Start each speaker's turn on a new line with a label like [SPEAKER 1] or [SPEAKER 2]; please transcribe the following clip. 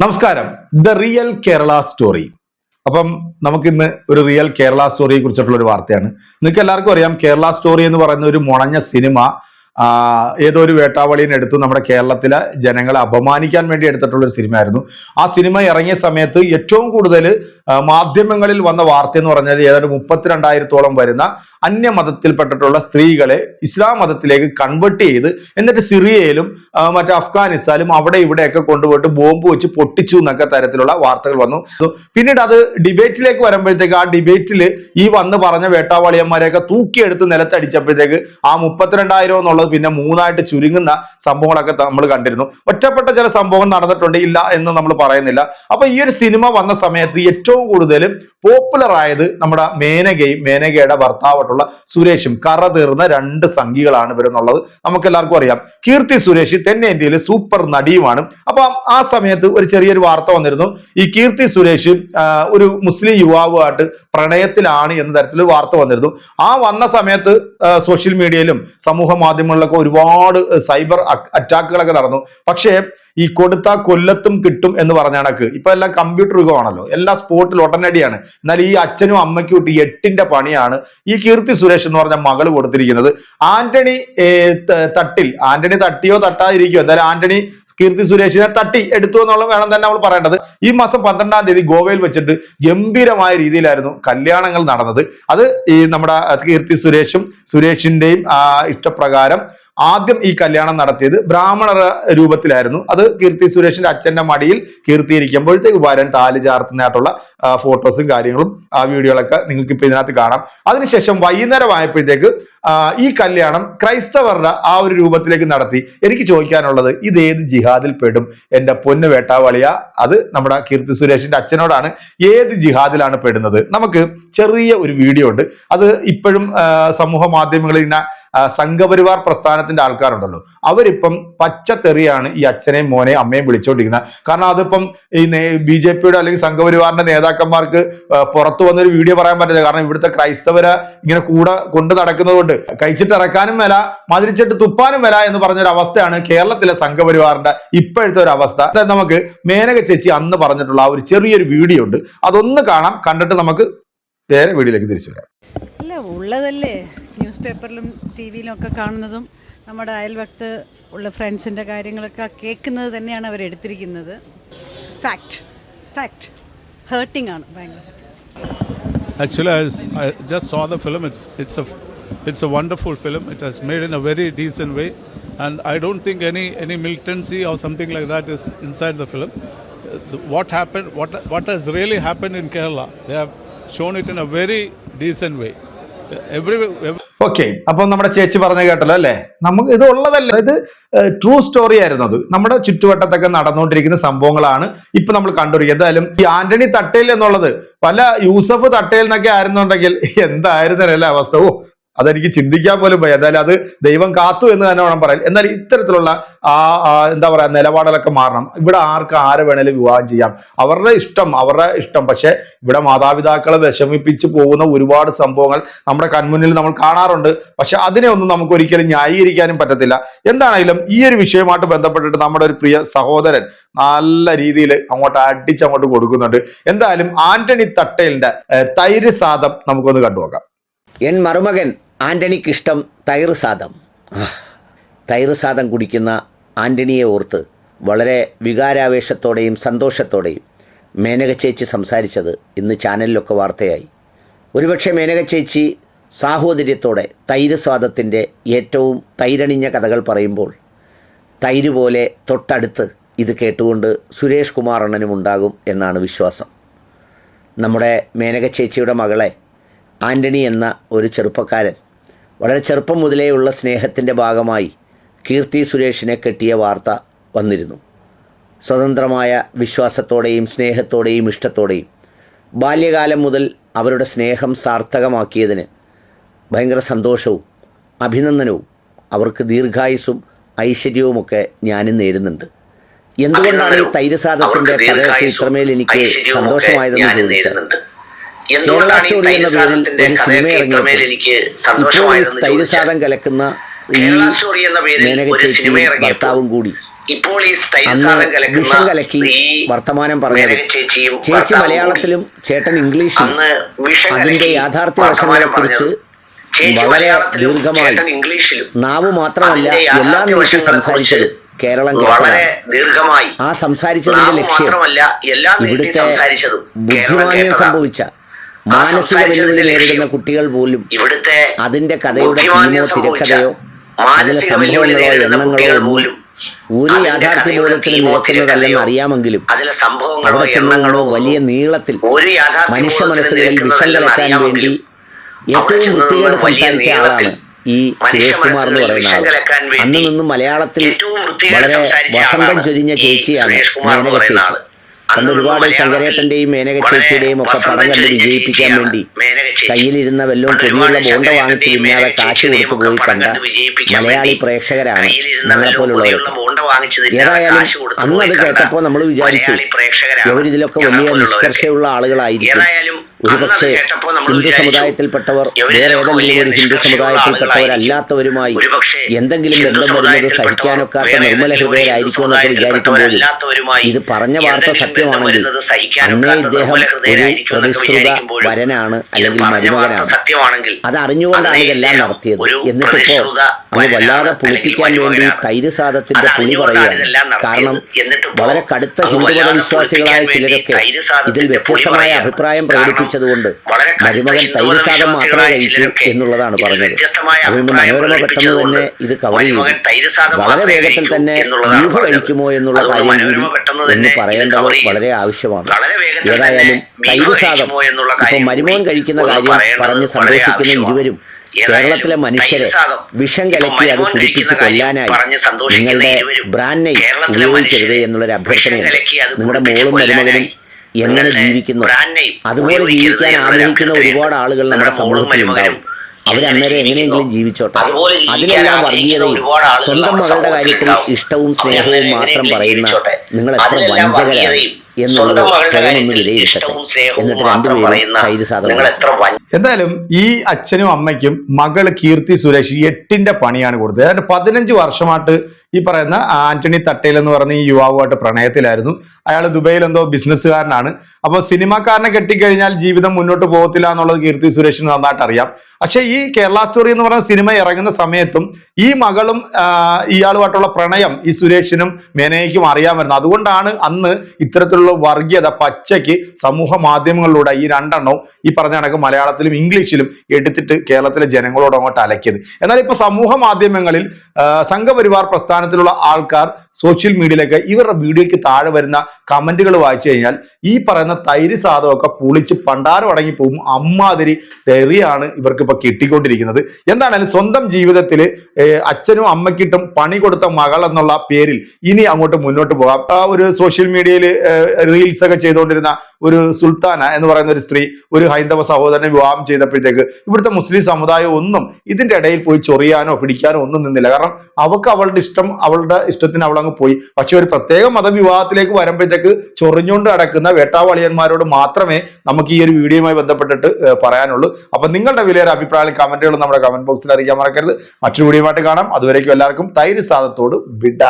[SPEAKER 1] നമസ്കാരം. The real Kerala story. അപ്പം നമുക്കിന്ന് ഒരു റിയൽ കേരള സ്റ്റോറിയെ കുറിച്ചിട്ടുള്ള ഒരു വാർത്തയാണ്. നിങ്ങൾക്ക് എല്ലാവർക്കും അറിയാം കേരള സ്റ്റോറി എന്ന് പറയുന്ന ഒരു മുണഞ്ഞ സിനിമ ഏതോ ഒരു വേട്ടാവളിനെ എടുത്തു നമ്മുടെ കേരളത്തിലെ ജനങ്ങളെ അപമാനിക്കാൻ വേണ്ടി എടുത്തിട്ടുള്ള ഒരു സിനിമയായിരുന്നു. ആ സിനിമ ഇറങ്ങിയ സമയത്ത് ഏറ്റവും കൂടുതൽ മാധ്യമങ്ങളിൽ വന്ന വാർത്ത എന്ന് പറഞ്ഞാൽ ഏതാണ്ട് മുപ്പത്തിരണ്ടായിരത്തോളം വരുന്ന അന്യമതത്തിൽപ്പെട്ടിട്ടുള്ള സ്ത്രീകളെ ഇസ്ലാം മതത്തിലേക്ക് കൺവേർട്ട് ചെയ്ത് എന്നിട്ട് സിറിയയിലും മറ്റേ അഫ്ഗാനിസ്ഥാനിലും അവിടെ ഇവിടെയൊക്കെ കൊണ്ടുപോയിട്ട് ബോംബ് വെച്ച് പൊട്ടിച്ചു എന്നൊക്കെ തരത്തിലുള്ള വാർത്തകൾ വന്നു. പിന്നീട് അത് ഡിബേറ്റിലേക്ക് വരുമ്പോഴത്തേക്ക് ആ ഡിബേറ്റിൽ ഈ വന്ന് പറഞ്ഞ വേട്ടാവാളിയന്മാരെയൊക്കെ തൂക്കിയെടുത്ത് നിലത്തടിച്ചപ്പോഴത്തേക്ക് ആ മുപ്പത്തിരണ്ടായിരം എന്നുള്ളത് പിന്നെ മൂന്നായിട്ട് ചുരുങ്ങുന്ന സംഭവങ്ങളൊക്കെ നമ്മൾ കണ്ടിരുന്നു. ഒറ്റപ്പെട്ട ചില സംഭവം നടന്നിട്ടുണ്ട് ഇല്ല എന്ന് നമ്മൾ പറയുന്നില്ല. അപ്പൊ ഈ ഒരു സിനിമ വന്ന സമയത്ത് ഏറ്റവും കൂടുതൽ പോപ്പുലർ ആയത് നമ്മുടെ മേനകയും മേനകയുടെ ഭർത്താവായിട്ടുള്ള സുരേഷും കറ തീർന്ന രണ്ട് സംഖികളാണ് ഇവരെന്നുള്ളത് നമുക്ക് എല്ലാവർക്കും അറിയാം. കീർത്തി സുരേഷ് തെന്നേന്ത്യയിലെ സൂപ്പർ നടിയുമാണ്. അപ്പൊ ആ സമയത്ത് ഒരു ചെറിയൊരു വാർത്ത വന്നിരുന്നു. ഈ കീർത്തി സുരേഷ് ഒരു മുസ്ലിം യുവാവുമായിട്ട് പ്രണയത്തിലാണ് എന്ന തരത്തിൽ വാർത്ത വന്നിരുന്നു. ആ വന്ന സമയത്ത് സോഷ്യൽ മീഡിയയിലും സമൂഹ മാധ്യമങ്ങളിലൊക്കെ ഒരുപാട് സൈബർ അറ്റാക്കുകളൊക്കെ നടന്നു. പക്ഷേ ഈ കൊടുത്ത കൊല്ലത്തും കിട്ടും എന്ന് പറഞ്ഞ കണക്ക് ഇപ്പൊ എല്ലാം കമ്പ്യൂട്ടർ യുഗമാണല്ലോ. എല്ലാ സ്പോട്ടിൽ ഉടനടിയാണ്. എന്നാൽ ഈ അച്ഛനും അമ്മയ്ക്കും ഇട്ട് എട്ടിന്റെ പണിയാണ് ഈ കീർത്തി സുരേഷ് എന്ന് പറഞ്ഞ മകൾ കൊടുത്തിരിക്കുന്നത്. ആന്റണി തട്ടിൽ ആന്റണി തട്ടിയോ തട്ടാതിരിക്കോ എന്തായാലും ആന്റണി കീർത്തി സുരേഷിനെ തട്ടി എടുത്തു എന്നുള്ള വേണം തന്നെ നമ്മൾ പറയേണ്ടത്. ഈ മാസം പന്ത്രണ്ടാം തീയതി ഗോവയിൽ വെച്ചിട്ട് ഗംഭീരമായ രീതിയിലായിരുന്നു കല്യാണങ്ങൾ നടന്നത്. അത് ഈ നമ്മുടെ കീർത്തി സുരേഷും സുരേഷിന്റെയും ആ, ഇഷ്ടപ്രകാരം ആദ്യം ഈ കല്യാണം നടത്തിയത് ബ്രാഹ്മണ രൂപത്തിലായിരുന്നു. അത് കീർത്തി സുരേഷിന്റെ അച്ഛന്റെ മടിയിൽ കീർത്തിയിരിക്കുമ്പോഴത്തേക്ക് വരൻ താലി ചാർത്തുന്നതായിട്ടുള്ള ഫോട്ടോസും കാര്യങ്ങളും ആ വീഡിയോകളൊക്കെ നിങ്ങൾക്ക് ഇപ്പൊ ഇതിനകത്ത് കാണാം. അതിനുശേഷം വൈകുന്നേരം ആയപ്പോഴത്തേക്ക് ഈ കല്യാണം ക്രൈസ്തവരുടെ ആ ഒരു രൂപത്തിലേക്ക് നടത്തി. എനിക്ക് ചോദിക്കാനുള്ളത് ഇത് ഏത് ജിഹാദിൽ പെടും? എന്റെ പൊന്ന് വേട്ടാവളിയ അത് നമ്മുടെ കീർത്തി സുരേഷിന്റെ അച്ഛനോടാണ്. ഏത് ജിഹാദിലാണ് പെടുന്നത്? നമുക്ക് ചെറിയ ഒരു വീഡിയോ ഉണ്ട്. അത് ഇപ്പോഴും സമൂഹ മാധ്യമങ്ങളിൽ ഇങ്ങനെ സംഘപരിവാർ പ്രസ്ഥാനത്തിന്റെ ആൾക്കാരുണ്ടല്ലോ. അവരിപ്പം പച്ചത്തെറിയാണ് ഈ അച്ഛനെയും മോനെയും അമ്മയും വിളിച്ചോണ്ടിരിക്കുന്നത് കാരണം അതിപ്പം ഈ ബി ജെ പിയുടെ അല്ലെങ്കിൽ സംഘപരിവാറിന്റെ നേതാക്കന്മാർക്ക് പുറത്തു വന്നൊരു വീഡിയോ പറയാൻ പറ്റില്ല. കാരണം ഇവിടുത്തെ ക്രൈസ്തവരെ ഇങ്ങനെ കൂടെ കൊണ്ട് നടക്കുന്നത് കൊണ്ട് കഴിച്ചിട്ട് ഇറക്കാനും വില മതിരിച്ചിട്ട് തുപ്പാനും വില എന്ന് പറഞ്ഞൊരു അവസ്ഥയാണ് കേരളത്തിലെ സംഘപരിവാറിന്റെ ഇപ്പോഴത്തെ ഒരു അവസ്ഥ. നമുക്ക് മേനക ചേച്ചി അന്ന് പറഞ്ഞിട്ടുള്ള ആ ഒരു ചെറിയൊരു വീഡിയോ ഉണ്ട്. അതൊന്ന് കാണാം. കണ്ടിട്ട് നമുക്ക് വേറെ വീഡിയോയിലേക്ക് തിരിച്ചു വരാം.
[SPEAKER 2] അല്ല ഉള്ളതല്ലേ? പേപ്പറിലും ടി വിയിലും ഒക്കെ കാണുന്നതും നമ്മുടെ അയൽവക്ത് ഉള്ള ഫ്രണ്ട്സിന്റെ കാര്യങ്ങളൊക്കെ കേൾക്കുന്നത് തന്നെയാണ് അവർ എടുത്തിരിക്കുന്നത് ഫാക്ട് ഫാക്ട് ഹേർട്ടിംഗ് ആണ് ഭയങ്കര
[SPEAKER 3] Actually, I, I just saw the film. It's it's a it's a wonderful film. It has made in a very decent way, and I don't think any any militancy or something like that is inside the film. Uh, What happened? What what has really happened in Kerala? They have shown it in a very decent way. Every, every
[SPEAKER 1] okay അപ്പൊ നമ്മുടെ ചേച്ചി പറഞ്ഞു കേട്ടല്ലോ അല്ലേ? നമുക്ക് ഇത് ഉള്ളതല്ല ഇത് ട്രൂ സ്റ്റോറി ആയിരുന്നു അത്. നമ്മുടെ ചുറ്റുവട്ടത്തൊക്കെ നടന്നുകൊണ്ടിരിക്കുന്ന സംഭവങ്ങളാണ് ഇപ്പൊ നമ്മൾ കണ്ടുപിടിക്കുക എന്തായാലും ഈ ആന്റണി തട്ടേൽ എന്നുള്ളത് പല യൂസഫ് തട്ടേൽ എന്നൊക്കെ ആയിരുന്നുണ്ടെങ്കിൽ എന്തായിരുന്നല്ലേ അവസ്ഥ? ഓ അതെനിക്ക് ചിന്തിക്കാൻ പോലും പോയി എന്തായാലും അത് ദൈവം കാത്തു എന്ന് തന്നെ വേണം പറയാൻ. എന്നാൽ ഇത്തരത്തിലുള്ള ആ എന്താ പറയാ നിലപാടുകളൊക്കെ മാറണം. ഇവിടെ ആർക്ക് ആരെ വേണേലും വിവാഹം ചെയ്യാം. അവരുടെ ഇഷ്ടം അവരുടെ ഇഷ്ടം. പക്ഷെ ഇവിടെ മാതാപിതാക്കളെ വിഷമിപ്പിച്ച് പോകുന്ന ഒരുപാട് സംഭവങ്ങൾ നമ്മുടെ കൺമുന്നിൽ നമ്മൾ കാണാറുണ്ട്. പക്ഷെ അതിനെ ഒന്നും നമുക്ക് ഒരിക്കലും ന്യായീകരിക്കാനും പറ്റത്തില്ല. എന്താണെങ്കിലും ഈ ഒരു വിഷയമായിട്ട് ബന്ധപ്പെട്ടിട്ട് നമ്മുടെ ഒരു പ്രിയ സഹോദരൻ നല്ല രീതിയിൽ അങ്ങോട്ട് അടിച്ചങ്ങോട്ട് കൊടുക്കുന്നുണ്ട്. എന്തായാലും ആന്റണി തട്ടേലിന്റെ തൈര് സാദം നമുക്കൊന്ന് കണ്ടുനോക്കാം.
[SPEAKER 4] എൻ മരുമകൻ ആന്റണിക്കിഷ്ടം തൈറ് സാദം. തൈറ് സാദം കുടിക്കുന്ന ആന്റണിയെ ഓർത്ത് വളരെ വികാരാവേശത്തോടെയും സന്തോഷത്തോടെയും മേനക ചേച്ചി സംസാരിച്ചത് ഇന്ന് ചാനലിലൊക്കെ വാർത്തയായി. ഒരുപക്ഷെ മേനക ചേച്ചി സാഹോദര്യത്തോടെ തൈര് സ്വാദത്തിന്റെ ഏറ്റവും തൈരണിഞ്ഞ കഥകൾ പറയുമ്പോൾ തൈര് പോലെ തൊട്ടടുത്ത് ഇത് കേട്ടുകൊണ്ട് സുരേഷ് കുമാറണ്ണനും ഉണ്ടാകും എന്നാണ് വിശ്വാസം. നമ്മുടെ മേനക ചേച്ചിയുടെ മകളെ ആന്റണി എന്ന ഒരു ചെറുപ്പക്കാരൻ വളരെ ചെറുപ്പം മുതലേ ഉള്ള സ്നേഹത്തിന്റെ ഭാഗമായി കീർത്തി സുരേഷിനെ കെട്ടിയ വാർത്ത വന്നിരുന്നു. സ്വതന്ത്രമായ വിശ്വാസത്തോടെയും സ്നേഹത്തോടെയും ഇഷ്ടത്തോടെയും ബാല്യകാലം മുതൽ അവരുടെ സ്നേഹം സാർത്ഥകമാക്കിയതിന് ഭയങ്കര സന്തോഷവും അഭിനന്ദനവും അവർക്ക് ദീർഘായുസ്സും ഐശ്വര്യവുമൊക്കെ ഞാനും നേരുന്നുണ്ട്. എന്തുകൊണ്ടാണ് ഈ തൈരസാദത്തിന്റെ കഥയൊക്കെ ഇത്രമേൽ എനിക്ക് സന്തോഷമായതെന്ന് ചോദിച്ചാൽ കേരള സ്റ്റോറി എന്ന പേരിൽ ഒരു സിനിമ ഈ കലക്കുന്ന ഈ കൂടി ഇപ്പോൾ ഈ അന്ന് വിഷം കലക്കി വർത്തമാനം പറഞ്ഞത്. ചേച്ചി മലയാളത്തിലും ചേട്ടൻ ഇംഗ്ലീഷിലും അതിന്റെ യാഥാർത്ഥ്യ വശങ്ങളെ കുറിച്ച് വളരെ ദീർഘമായി നാവ് മാത്രമല്ല എല്ലാ നിമിഷം സംസാരിച്ചത് കേരളം
[SPEAKER 5] വളരെ ദീർഘമായി
[SPEAKER 4] ആ സംസാരിച്ചതിന്റെ ലക്ഷ്യം
[SPEAKER 5] മാത്രമല്ല എല്ലാ നീട്ടി
[SPEAKER 4] ഇവിടുത്തെ ബുദ്ധിമാന്യം സംഭവിച്ച മാനസിക വെല്ലുവിളി നേരിടുന്ന കുട്ടികൾ പോലും
[SPEAKER 5] ഇവിടുത്തെ
[SPEAKER 4] അതിന്റെ കഥയുടെ തീമോ തിരക്കഥയോ അതിലെ സംഭവങ്ങളോ എണ്ണങ്ങളോ
[SPEAKER 5] പോലും
[SPEAKER 4] ഒരു യാഥാർത്ഥ്യ
[SPEAKER 5] കഥയുടെ നോക്കുന്നതല്ലെന്ന്
[SPEAKER 4] അറിയാമെങ്കിലും
[SPEAKER 5] അതിലെ സംഭവങ്ങളോ
[SPEAKER 4] അവിടെ
[SPEAKER 5] എണ്ണങ്ങളോ
[SPEAKER 4] വലിയ നീളത്തിൽ മനുഷ്യ മനസ്സുകളിൽ വിഷം കലക്കാൻ വേണ്ടി ഏറ്റവും വൃത്തികേട് സംസാരിച്ച ആളാണ് ഈ സുരേഷ് കുമാർ എന്ന് പറയുന്ന ആൾ അന്ന് നിന്നും മലയാളത്തിൽ വളരെ വസന്തം ചൊരിഞ്ഞ ചേച്ചിയാണ്
[SPEAKER 5] മാനവ
[SPEAKER 4] മേനക ചേച്ചി.
[SPEAKER 5] അന്ന്
[SPEAKER 4] ഒരുപാട് ശങ്കരേട്ടന്റെയും മേനക ചേച്ചിയുടെയും ഒക്കെ പടം കണ്ട് വിജയിപ്പിക്കാൻ വേണ്ടി കയ്യിലിരുന്ന വല്ലതും
[SPEAKER 5] ഒരുപാട്
[SPEAKER 4] ബോണ്ട വാങ്ങിച്ച് തിന്നാതെ കാശ് കൊടുത്തു പോയി കണ്ട മലയാളി പ്രേക്ഷകരാണ് ഞങ്ങളെ
[SPEAKER 5] തിന്നാതെ
[SPEAKER 4] ഏതായാലും അന്ന് അത്
[SPEAKER 5] കേട്ടപ്പോ
[SPEAKER 4] കേട്ടപ്പോൾ നമ്മൾ വിചാരിച്ചു ഇവരിതിലൊക്കെ വലിയ നിഷ്കർഷയുള്ള ആളുകളായിരിക്കും. ഒരുപക്ഷെ ഹിന്ദു സമുദായത്തിൽപ്പെട്ടവർ വേറെ ഏതെങ്കിലും ഒരു ഹിന്ദു സമുദായത്തിൽപ്പെട്ടവരല്ലാത്തവരുമായി എന്തെങ്കിലും ബന്ധം വരുന്നത് സഹിക്കാനൊക്കാത്ത നിർമ്മല
[SPEAKER 5] ഏതെങ്കിലും വിചാരിക്കുമ്പോൾ
[SPEAKER 4] ഇത് പറഞ്ഞ വാർത്ത സത്യമാണെങ്കിൽ അന്നേ ഇദ്ദേഹം ഒരു പ്രതിശ്രുത വരനാണ് അല്ലെങ്കിൽ മരുമകനാണ്. അത് അറിഞ്ഞുകൊണ്ടാണ് ഇതെല്ലാം നടത്തിയത്. എന്നിട്ടിപ്പോ
[SPEAKER 5] അത്
[SPEAKER 4] വല്ലാതെ പൊളിപ്പിക്കാൻ വേണ്ടി
[SPEAKER 5] തൈരുസാദത്തിന്റെ
[SPEAKER 4] തൈര് സാദത്തിന്റെ പുളി
[SPEAKER 5] പറയുക
[SPEAKER 4] പറയുകയാണ്. കാരണം വളരെ കടുത്ത ഹിന്ദുമത വിശ്വാസികളായ ചിലരൊക്കെ ഇതിൽ വ്യത്യസ്തമായ അഭിപ്രായം
[SPEAKER 5] കാരണം കടുത്ത
[SPEAKER 4] മരുമകൻ
[SPEAKER 5] ഹിന്ദുമത
[SPEAKER 4] തൈര് സാദം മാത്രമേ കഴിക്കൂ എന്നുള്ളതാണ് പറഞ്ഞത്. അതുകൊണ്ട് മനോരമ പെട്ടെന്ന് തന്നെ ഇത് കവർ ചെയ്തു വളരെ വേഗത്തിൽ തന്നെ ബീഫ് കഴിക്കുമോ എന്നുള്ള കാര്യം കൂടി
[SPEAKER 5] ഇത്
[SPEAKER 4] പറയേണ്ടത് വളരെ ആവശ്യമാണ്. ഏതായാലും
[SPEAKER 5] തന്നെ
[SPEAKER 4] തൈര്
[SPEAKER 5] സാധം എന്നുള്ള
[SPEAKER 4] ഇപ്പൊ
[SPEAKER 5] മരുമകൻ
[SPEAKER 4] കഴിക്കുന്ന കാര്യം പറഞ്ഞ് സന്തോഷിക്കുന്ന. ഇരുവരും കേരളത്തിലെ മനുഷ്യരെ വിഷം കലക്കി അത് കുടിപ്പിച്ച് കൊല്ലാനായി നിങ്ങളുടെ ബ്രാൻഡ് ഉപയോഗിക്കരുത് എന്നുള്ളൊരു
[SPEAKER 5] അഭ്യർത്ഥനയാണ്
[SPEAKER 4] നിങ്ങളുടെ മോളും മരുമകനും എങ്ങനെ ജീവിക്കുന്നു? അതുപോലെ ജീവിക്കാൻ ആഗ്രഹിക്കുന്ന ഒരുപാട് ആളുകൾ നമ്മുടെ
[SPEAKER 5] സമൂഹത്തിലുണ്ടാവും
[SPEAKER 4] അവരന്നേരം
[SPEAKER 5] എങ്ങനെ
[SPEAKER 4] എങ്ങനെയെങ്കിലും ജീവിച്ചോട്ടെ.
[SPEAKER 5] അതിനെല്ലാം
[SPEAKER 4] അതിലെല്ലാം വർഗീയതയും സ്വന്തം മകളുടെ കാര്യത്തിൽ ഇഷ്ടവും സ്നേഹവും മാത്രം പറയുന്ന നിങ്ങൾ എത്ര വഞ്ചകരാണ് എന്നുള്ളത് സ്വയം ഒന്ന് വിലയിരുത്തട്ടെ. എന്നിട്ട് രണ്ടുപേരും
[SPEAKER 5] പറയുന്ന
[SPEAKER 4] സാധനങ്ങൾ സാധനം
[SPEAKER 5] നിങ്ങൾ എത്ര
[SPEAKER 1] എന്തായാലും ഈ അച്ഛനും അമ്മയ്ക്കും മകൾ കീർത്തി സുരേഷ് എട്ടിന്റെ പണിയാണ് കൊടുത്തത്. അതായത് പതിനഞ്ച് വർഷമായിട്ട് ഈ പറയുന്ന ആന്റണി തട്ടേൽ എന്ന് പറഞ്ഞ ഈ യുവാവുമായിട്ട് പ്രണയത്തിലായിരുന്നു. അയാൾ ദുബൈയിൽ എന്തോ ബിസിനസ്സുകാരനാണ്. അപ്പോൾ സിനിമാക്കാരനെ കെട്ടിക്കഴിഞ്ഞാൽ ജീവിതം മുന്നോട്ട് പോകത്തില്ല എന്നുള്ളത് കീർത്തി സുരേഷിന് നന്നായിട്ട് അറിയാം. പക്ഷെ ഈ കേരള സ്റ്റോറി എന്ന് പറയുന്ന സിനിമ ഇറങ്ങുന്ന സമയത്തും ഈ മകളും ഇയാളുമായിട്ടുള്ള പ്രണയം ഈ സുരേഷിനും മേനയ്ക്കും അറിയാമായിരുന്നു അതുകൊണ്ടാണ് അന്ന് ഇത്തരത്തിലുള്ള വർഗീയത പച്ചയ്ക്ക് സമൂഹ മാധ്യമങ്ങളിലൂടെ ഈ രണ്ടെണ്ണവും ഈ പറഞ്ഞ കണക്ക് മലയാളത്തിലും ഇംഗ്ലീഷിലും എടുത്തിട്ട് കേരളത്തിലെ ജനങ്ങളോട് അങ്ങോട്ട് അലക്കിയത്. എന്നാൽ ഇപ്പൊ സമൂഹ മാധ്യമങ്ങളിൽ സംഘപരിവാർ പ്രസ്ഥാനത്തിലുള്ള ആൾക്കാർ സോഷ്യൽ മീഡിയയിലൊക്കെ ഇവരുടെ വീഡിയോയ്ക്ക് താഴെ വരുന്ന കമന്റുകൾ വായിച്ചു കഴിഞ്ഞാൽ ഈ പറയുന്ന തൈര് സാധമൊക്കെ പുളിച്ച് പണ്ടാരം അടങ്ങി പോകും അമ്മാതിരി തെറിയാണ് ഇവർക്ക് ഇപ്പൊ കിട്ടിക്കൊണ്ടിരിക്കുന്നത്. എന്താണേലും സ്വന്തം ജീവിതത്തിൽ അച്ഛനും അമ്മയ്ക്കിട്ടും പണി കൊടുത്ത മകൾ എന്നുള്ള പേരിൽ ഇനി അങ്ങോട്ട് മുന്നോട്ട് പോകാം. ആ ഒരു സോഷ്യൽ മീഡിയയിൽ റീൽസ് ഒക്കെ ചെയ്തുകൊണ്ടിരുന്ന ഒരു സുൽത്താന എന്ന് പറയുന്ന ഒരു സ്ത്രീ ഒരു ഹൈന്ദവ സഹോദരനെ വിവാഹം ചെയ്തപ്പോഴത്തേക്ക് ഇവിടുത്തെ മുസ്ലിം സമുദായം ഒന്നും ഇതിന്റെ ഇടയിൽ പോയി ചൊറിയാനോ പിടിക്കാനോ ഒന്നും നിന്നില്ല. കാരണം അവൾക്ക് അവളുടെ ഇഷ്ടം അവളുടെ ഇഷ്ടത്തിന് അവൾ അങ്ങ് പോയി. പക്ഷെ ഒരു പ്രത്യേക മതവിവാഹത്തിലേക്ക് വരുമ്പോഴത്തേക്ക് ചൊറിഞ്ഞുകൊണ്ട് അടക്കുന്ന വേട്ടാവളിയന്മാരോട് മാത്രമേ നമുക്ക് ഈ ഒരു വീഡിയോയുമായി ബന്ധപ്പെട്ടിട്ട് പറയാനുള്ളൂ. അപ്പൊ നിങ്ങളുടെ വിലയേറെ അഭിപ്രായം കമന്റുകൾ നമ്മുടെ കമന്റ് ബോക്സിൽ അറിയിക്കാൻ മറക്കരുത്. മറ്റൊരു വീഡിയോയുമായിട്ട് കാണാം. അതുവരേക്കും എല്ലാവർക്കും തൈര് സാധത്തോട് വിട.